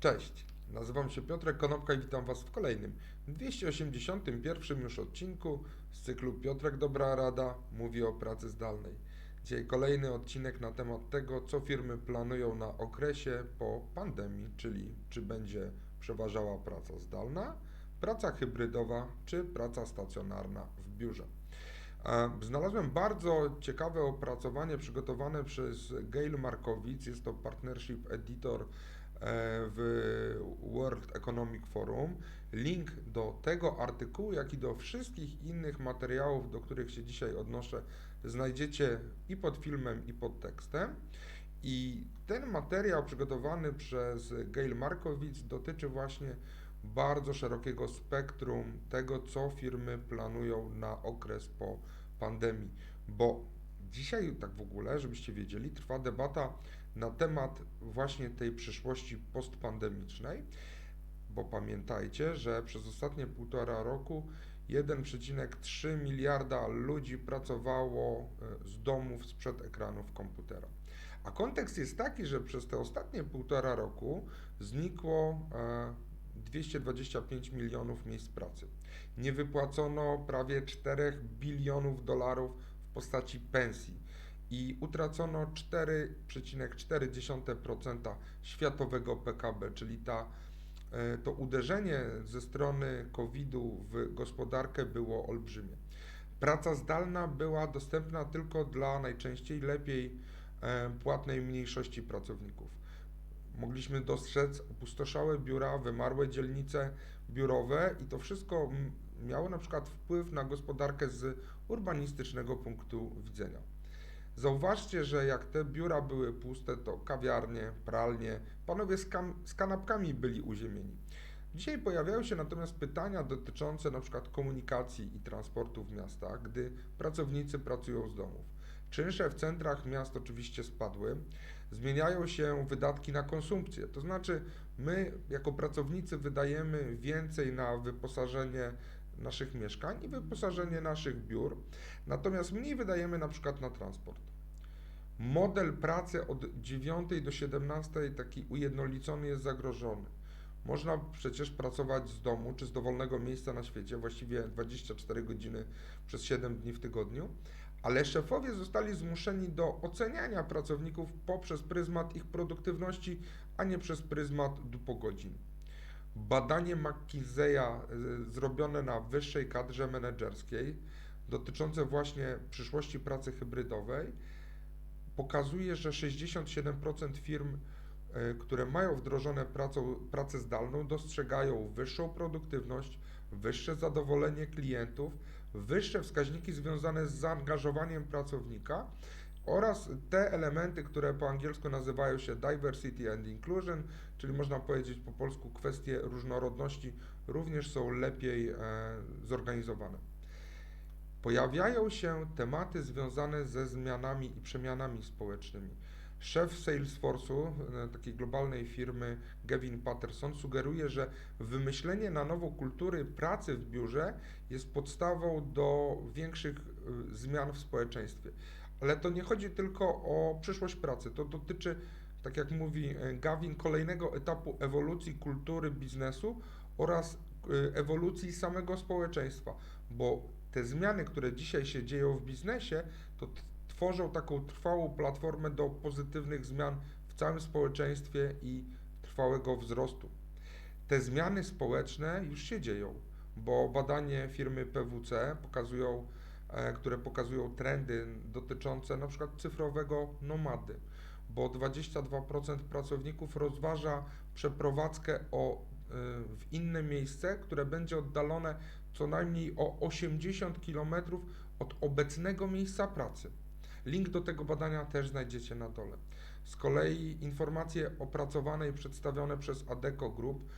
Cześć, nazywam się Piotrek Konopka i witam Was w kolejnym 281 już odcinku z cyklu Piotrek Dobra Rada mówi o pracy zdalnej. Dzisiaj kolejny odcinek na temat tego, co firmy planują na okresie po pandemii, czyli czy będzie przeważała praca zdalna, praca hybrydowa czy praca stacjonarna w biurze. E, Znalazłem bardzo ciekawe opracowanie przygotowane przez Gail Markowicz, jest to Partnership Editor w World Economic Forum. Link do tego artykułu, jak i do wszystkich innych materiałów, do których się dzisiaj odnoszę, znajdziecie i pod filmem, i pod tekstem. I ten materiał przygotowany przez Gail Markowicz dotyczy właśnie bardzo szerokiego spektrum tego, co firmy planują na okres po pandemii, bo dzisiaj tak w ogóle, żebyście wiedzieli, trwa debata na temat właśnie tej przyszłości postpandemicznej, bo pamiętajcie, że przez ostatnie półtora roku 1,3 miliarda ludzi pracowało e, z domów sprzed ekranów komputera. A kontekst jest taki, że przez te ostatnie półtora roku znikło e, 225 milionów miejsc pracy. Nie wypłacono prawie 4 bilionów dolarów w postaci pensji i utracono 4,4% światowego PKB, czyli ta, e, to uderzenie ze strony COVID-u w gospodarkę było olbrzymie. Praca zdalna była dostępna tylko dla najczęściej lepiej e, płatnej mniejszości pracowników mogliśmy dostrzec opustoszałe biura, wymarłe dzielnice biurowe i to wszystko miało na przykład wpływ na gospodarkę z urbanistycznego punktu widzenia. Zauważcie, że jak te biura były puste, to kawiarnie, pralnie, panowie z, z kanapkami byli uziemieni. Dzisiaj pojawiają się natomiast pytania dotyczące przykład komunikacji i transportu w miastach, gdy pracownicy pracują z domów. Czynsze w centrach miast oczywiście spadły zmieniają się wydatki na konsumpcję. To znaczy, my jako pracownicy wydajemy więcej na wyposażenie naszych mieszkań i wyposażenie naszych biur, natomiast mniej wydajemy na przykład na transport. Model pracy od 9 do 17 taki ujednolicony jest zagrożony. Można przecież pracować z domu czy z dowolnego miejsca na świecie, właściwie 24 godziny przez 7 dni w tygodniu, ale szefowie zostali zmuszeni do oceniania pracowników poprzez pryzmat ich produktywności, a nie przez pryzmat dupogodzin. Badanie McKinsey'a y, zrobione na wyższej kadrze menedżerskiej, dotyczące właśnie przyszłości pracy hybrydowej, pokazuje, że 67% firm, y, które mają wdrożone pracę, pracę zdalną, dostrzegają wyższą produktywność, wyższe zadowolenie klientów, wyższe wskaźniki związane z zaangażowaniem pracownika oraz te elementy, które po angielsku nazywają się diversity and inclusion, czyli można powiedzieć po polsku kwestie różnorodności, również są lepiej e, zorganizowane. Pojawiają się tematy związane ze zmianami i przemianami społecznymi. Szef Salesforce'u, e, takiej globalnej firmy, Gavin Patterson, sugeruje, że wymyślenie na nowo kultury pracy w biurze jest podstawą do większych e, zmian w społeczeństwie. Ale to nie chodzi tylko o przyszłość pracy, to dotyczy, tak jak mówi e, Gavin, kolejnego etapu ewolucji kultury biznesu oraz ewolucji samego społeczeństwa, bo te zmiany, które dzisiaj się dzieją w biznesie, to tworzą taką trwałą platformę do pozytywnych zmian w całym społeczeństwie i trwałego wzrostu. Te zmiany społeczne już się dzieją, bo badanie firmy PwC pokazują, e, które pokazują trendy dotyczące na przykład cyfrowego nomady, bo 22% pracowników rozważa przeprowadzkę o, w inne miejsce, które będzie oddalone co najmniej o 80 km od obecnego miejsca pracy. Link do tego badania też znajdziecie na dole. Z kolei informacje opracowane i przedstawione przez Adeco Group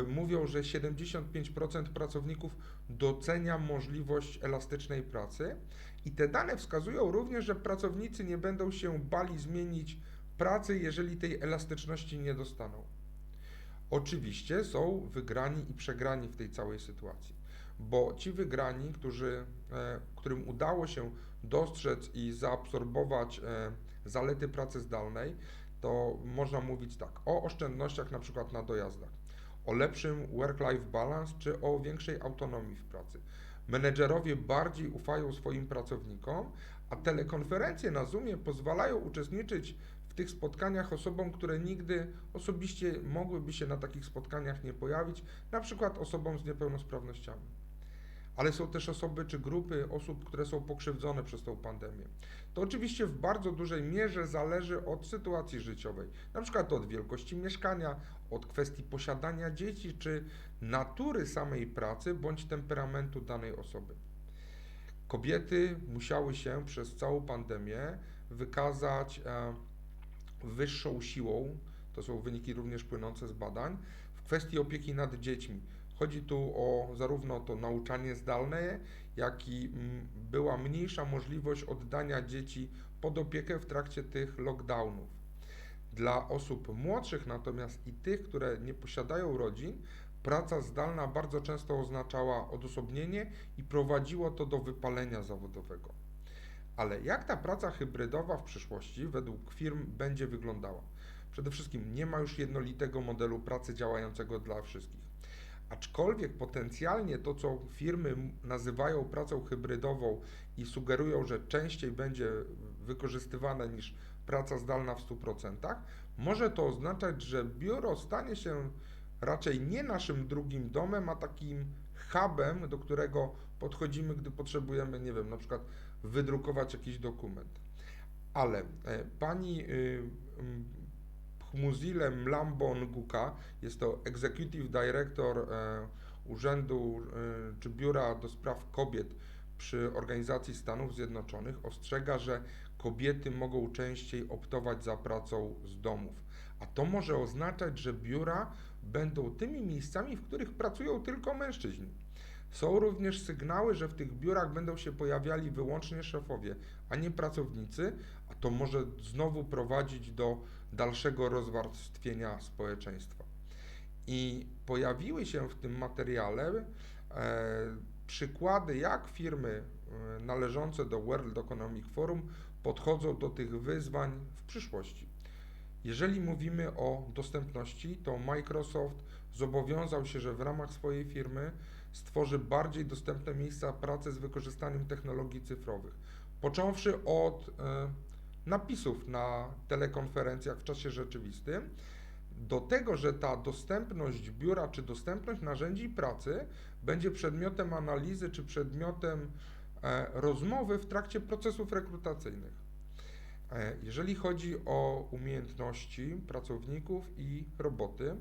y, mówią, że 75% pracowników docenia możliwość elastycznej pracy i te dane wskazują również, że pracownicy nie będą się bali zmienić pracy, jeżeli tej elastyczności nie dostaną. Oczywiście są wygrani i przegrani w tej całej sytuacji, bo ci wygrani, którzy, e, którym udało się dostrzec i zaabsorbować e, zalety pracy zdalnej, to można mówić tak, o oszczędnościach na przykład na dojazdach, o lepszym work-life balance czy o większej autonomii w pracy. Menedżerowie bardziej ufają swoim pracownikom, a telekonferencje na Zoomie pozwalają uczestniczyć tych spotkaniach osobom, które nigdy osobiście mogłyby się na takich spotkaniach nie pojawić, na przykład osobom z niepełnosprawnościami. Ale są też osoby czy grupy osób, które są pokrzywdzone przez tą pandemię. To oczywiście w bardzo dużej mierze zależy od sytuacji życiowej, na przykład od wielkości mieszkania, od kwestii posiadania dzieci czy natury samej pracy bądź temperamentu danej osoby. Kobiety musiały się przez całą pandemię wykazać e, wyższą siłą, to są wyniki również płynące z badań, w kwestii opieki nad dziećmi. Chodzi tu o zarówno to nauczanie zdalne, jak i mm, była mniejsza możliwość oddania dzieci pod opiekę w trakcie tych lockdownów. Dla osób młodszych natomiast i tych, które nie posiadają rodzin, praca zdalna bardzo często oznaczała odosobnienie i prowadziło to do wypalenia zawodowego. Ale jak ta praca hybrydowa w przyszłości według firm będzie wyglądała? Przede wszystkim nie ma już jednolitego modelu pracy działającego dla wszystkich. Aczkolwiek potencjalnie to, co firmy nazywają pracą hybrydową i sugerują, że częściej będzie wykorzystywane niż praca zdalna w 100%, może to oznaczać, że biuro stanie się raczej nie naszym drugim domem, a takim hubem, do którego podchodzimy, gdy potrzebujemy, nie wiem, na przykład wydrukować jakiś dokument. Ale e, pani y, Hmuzile Mlambon Guka, jest to Executive Director e, Urzędu e, czy Biura do Spraw Kobiet przy Organizacji Stanów Zjednoczonych, ostrzega, że kobiety mogą częściej optować za pracą z domów. A to może oznaczać, że biura będą tymi miejscami, w których pracują tylko mężczyźni. Są również sygnały, że w tych biurach będą się pojawiali wyłącznie szefowie, a nie pracownicy, a to może znowu prowadzić do dalszego rozwarstwienia społeczeństwa. I pojawiły się w tym materiale e, przykłady, jak firmy e, należące do World Economic Forum podchodzą do tych wyzwań w przyszłości. Jeżeli mówimy o dostępności, to Microsoft zobowiązał się, że w ramach swojej firmy stworzy bardziej dostępne miejsca pracy z wykorzystaniem technologii cyfrowych. Począwszy od e, napisów na telekonferencjach w czasie rzeczywistym, do tego, że ta dostępność biura czy dostępność narzędzi pracy będzie przedmiotem analizy czy przedmiotem e, rozmowy w trakcie procesów rekrutacyjnych. E, jeżeli chodzi o umiejętności pracowników i roboty,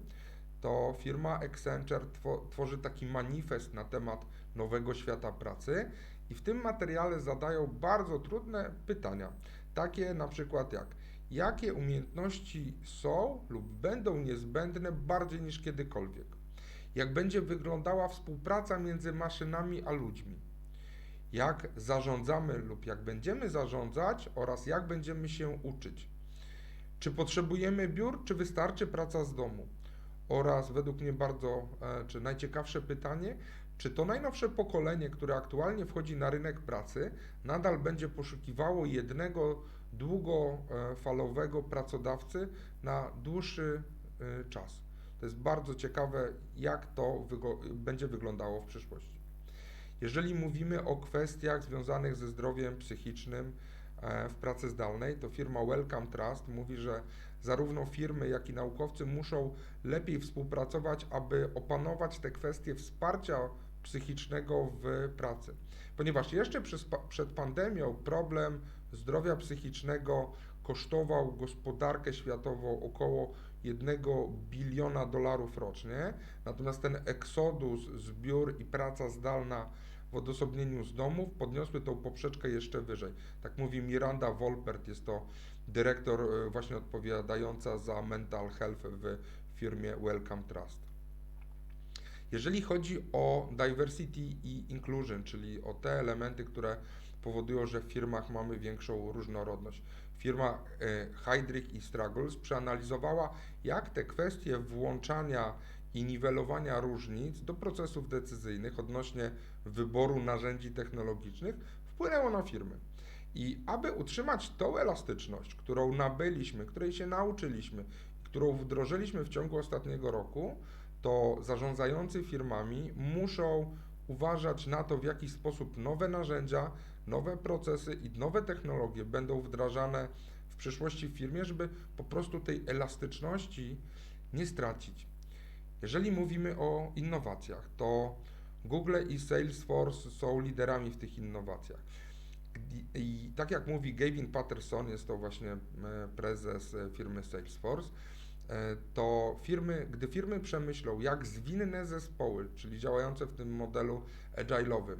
to firma Accenture tworzy taki manifest na temat nowego świata pracy i w tym materiale zadają bardzo trudne pytania. Takie na przykład jak jakie umiejętności są lub będą niezbędne bardziej niż kiedykolwiek? Jak będzie wyglądała współpraca między maszynami a ludźmi? Jak zarządzamy lub jak będziemy zarządzać oraz jak będziemy się uczyć? Czy potrzebujemy biur, czy wystarczy praca z domu? Oraz według mnie bardzo, e, czy najciekawsze pytanie, czy to najnowsze pokolenie, które aktualnie wchodzi na rynek pracy, nadal będzie poszukiwało jednego długofalowego pracodawcy na dłuższy e, czas? To jest bardzo ciekawe, jak to będzie wyglądało w przyszłości. Jeżeli mówimy o kwestiach związanych ze zdrowiem psychicznym e, w pracy zdalnej, to firma Welcome Trust mówi, że zarówno firmy, jak i naukowcy muszą lepiej współpracować, aby opanować te kwestie wsparcia psychicznego w pracy. Ponieważ jeszcze przed pandemią problem zdrowia psychicznego kosztował gospodarkę światową około 1 biliona dolarów rocznie, natomiast ten eksodus z biur i praca zdalna w odosobnieniu z domów podniosły tą poprzeczkę jeszcze wyżej. Tak mówi Miranda Wolpert, jest to dyrektor e, właśnie odpowiadająca za mental health w firmie Welcome Trust. Jeżeli chodzi o diversity i inclusion, czyli o te elementy, które powodują, że w firmach mamy większą różnorodność. Firma e, Heidrich i Struggles przeanalizowała, jak te kwestie włączania i niwelowania różnic do procesów decyzyjnych odnośnie wyboru narzędzi technologicznych wpłynęło na firmy. I aby utrzymać tą elastyczność, którą nabyliśmy, której się nauczyliśmy, którą wdrożyliśmy w ciągu ostatniego roku, to zarządzający firmami muszą uważać na to, w jaki sposób nowe narzędzia, nowe procesy i nowe technologie będą wdrażane w przyszłości w firmie, żeby po prostu tej elastyczności nie stracić. Jeżeli mówimy o innowacjach, to Google i Salesforce są liderami w tych innowacjach. I- tak jak mówi Gavin Patterson, jest to właśnie e, prezes e, firmy Salesforce, e, to firmy, gdy firmy przemyślą, jak zwinne zespoły, czyli działające w tym modelu agile'owym,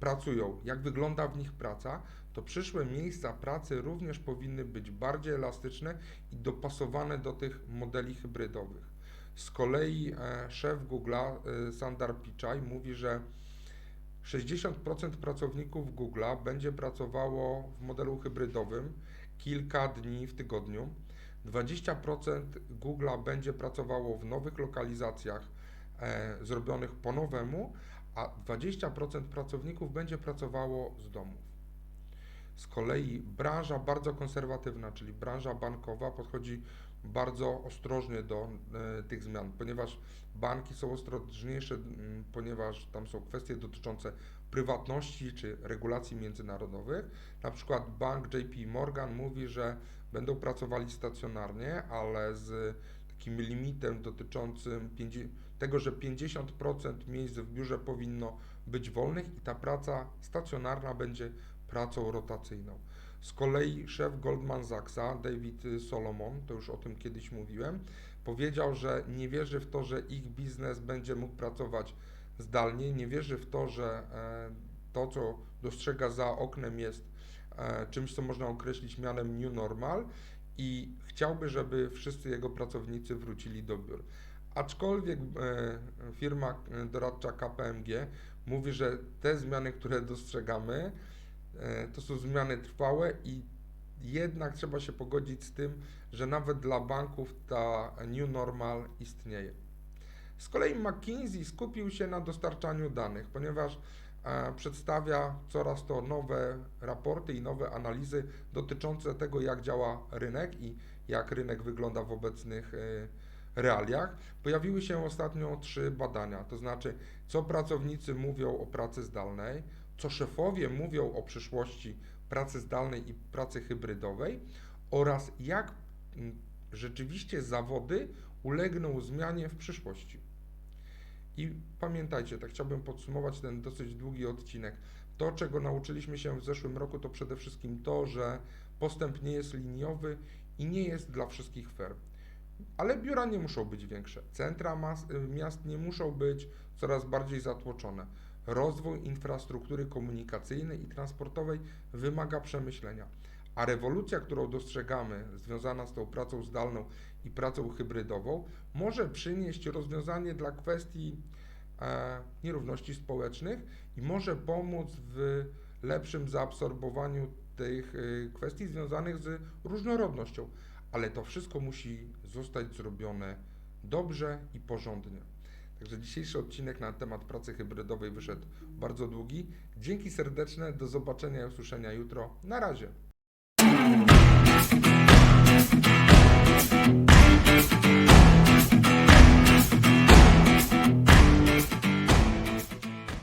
pracują, jak wygląda w nich praca, to przyszłe miejsca pracy również powinny być bardziej elastyczne i dopasowane do tych modeli hybrydowych. Z kolei szef Google'a, Sundar Pichai, mówi, że 60% pracowników Google'a będzie pracowało w modelu hybrydowym kilka dni w tygodniu. 20% Google'a będzie pracowało w nowych lokalizacjach e, zrobionych po nowemu, a 20% pracowników będzie pracowało z domów. Z kolei branża bardzo konserwatywna, czyli branża bankowa, podchodzi bardzo ostrożnie do e, tych zmian, ponieważ banki są ostrożniejsze, ponieważ tam są kwestie dotyczące prywatności czy regulacji międzynarodowych. Na przykład bank JP Morgan mówi, że będą pracowali stacjonarnie, ale z takim limitem dotyczącym 50, tego, że 50% miejsc w biurze powinno być wolnych i ta praca stacjonarna będzie pracą rotacyjną. Z kolei szef Goldman Sachsa, David Solomon, to już o tym kiedyś mówiłem, powiedział, że nie wierzy w to, że ich biznes będzie mógł pracować zdalnie, nie wierzy w to, że e, to, co dostrzega za oknem jest e, czymś, co można określić mianem new normal i chciałby, żeby wszyscy jego pracownicy wrócili do biur. Aczkolwiek e, firma doradcza KPMG mówi, że te zmiany, które dostrzegamy, to są zmiany trwałe i jednak trzeba się pogodzić z tym, że nawet dla banków ta new normal istnieje. Z kolei McKinsey skupił się na dostarczaniu danych, ponieważ e, przedstawia coraz to nowe raporty i nowe analizy dotyczące tego, jak działa rynek i jak rynek wygląda w obecnych e, realiach. Pojawiły się ostatnio trzy badania, to znaczy, co pracownicy mówią o pracy zdalnej, co szefowie mówią o przyszłości pracy zdalnej i pracy hybrydowej oraz jak mm, rzeczywiście zawody ulegną zmianie w przyszłości. I pamiętajcie, tak chciałbym podsumować ten dosyć długi odcinek. To, czego nauczyliśmy się w zeszłym roku, to przede wszystkim to, że postęp nie jest liniowy i nie jest dla wszystkich fair. Ale biura nie muszą być większe, centra miast nie muszą być coraz bardziej zatłoczone. Rozwój infrastruktury komunikacyjnej i transportowej wymaga przemyślenia. A rewolucja, którą dostrzegamy, związana z tą pracą zdalną i pracą hybrydową, może przynieść rozwiązanie dla kwestii e, nierówności społecznych i może pomóc w lepszym zaabsorbowaniu tych y, kwestii związanych z różnorodnością. Ale to wszystko musi zostać zrobione dobrze i porządnie. Także dzisiejszy odcinek na temat pracy hybrydowej wyszedł bardzo długi. Dzięki serdeczne, do zobaczenia i usłyszenia jutro. Na razie.